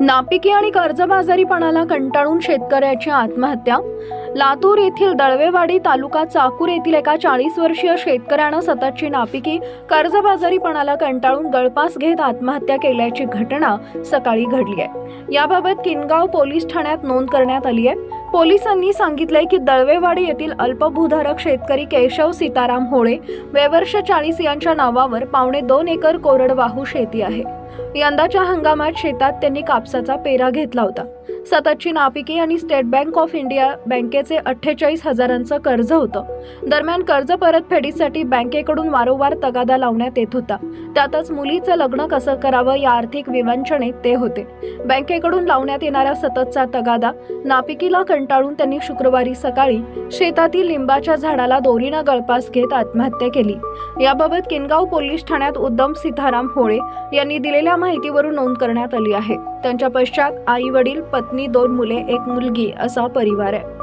नापिकी आणि कर्जबाजारीपणाला कंटाळून शेतकऱ्याची आत्महत्या. लातूर येथील दळवेवाडी तालुका चाकूर येथील एका चाळीस वर्षीय शेतकऱ्यानं सततची नापिकी कर्जबाजारीपणाला कंटाळून गळपास घेत आत्महत्या केल्याची घटना सकाळी घडली आहे. याबाबत किनगाव पोलीस ठाण्यात नोंद करण्यात आली आहे. पोलिसांनी सांगितलंय की दळवेवाडी येथील अल्पभूधारक शेतकरी केशव सीताराम होळे वेवर्ष चाळीस यांच्या नावावर पावणे दोन एकर कोरडवाहू शेती आहे. यंदाच्या हंगामात शेतात त्यांनी कापसाचा पेरा घेतला होता. सततची नापिकी आणि स्टेट बँक ऑफ इंडिया बँकेचे अठ्ठेचाळीस हजारांचं कर्ज होतं. दरम्यान कर्ज परतफेडीसाठी बँकेकडून वारंवार तगादा लावण्यात येत होता. त्यातच मुलीचं लग्न कसं करावं या आर्थिक विवंचनेत ते होते. बँकेकडून लावण्यात येणारा सततचा तगादा नापिकीला कंटाळून त्यांनी शुक्रवारी सकाळी शेतातील लिंबाच्या झाडाला दोरीनं गळपास घेत आत्महत्या केली. याबाबत किनगाव पोलीस ठाण्यात उद्धम सीताराम होळे यांनी मिळालेल्या माहितीवरून नोंद करण्यात आली आहे. त्यांच्या पश्चात आई वडील पत्नी दोन मुले एक मुलगी असा परिवार आहे.